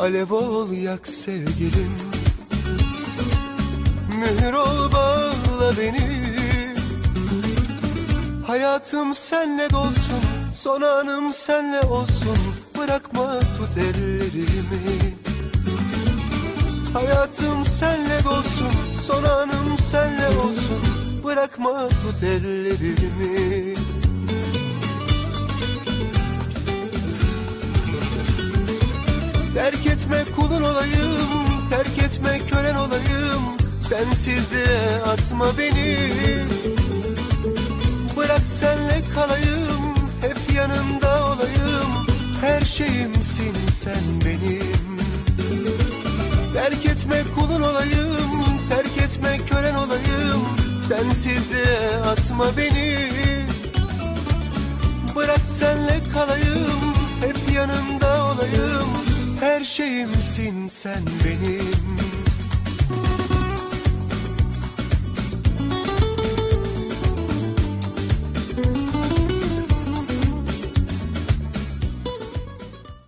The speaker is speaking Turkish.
Alev ol yak sevgilim. Mühür ol bağla beni. Hayatım senle dolsun Son anım senle olsun. Bırakma tut ellerimi. Hayatım senle dolsun Son anım senle olsun. Bırakma tut ellerimi Terk etme kulun olayım Terk etme kölen olayım. Sensizliğe atma beni. Bırak senle kalayım Hep yanında olayım. Her şeyimsin sen benim. Terk etme kulun olayım Terk etme kölen olayım. Sensizliğe atma beni. Bırak senle kalayım Her şeyimsin sen benim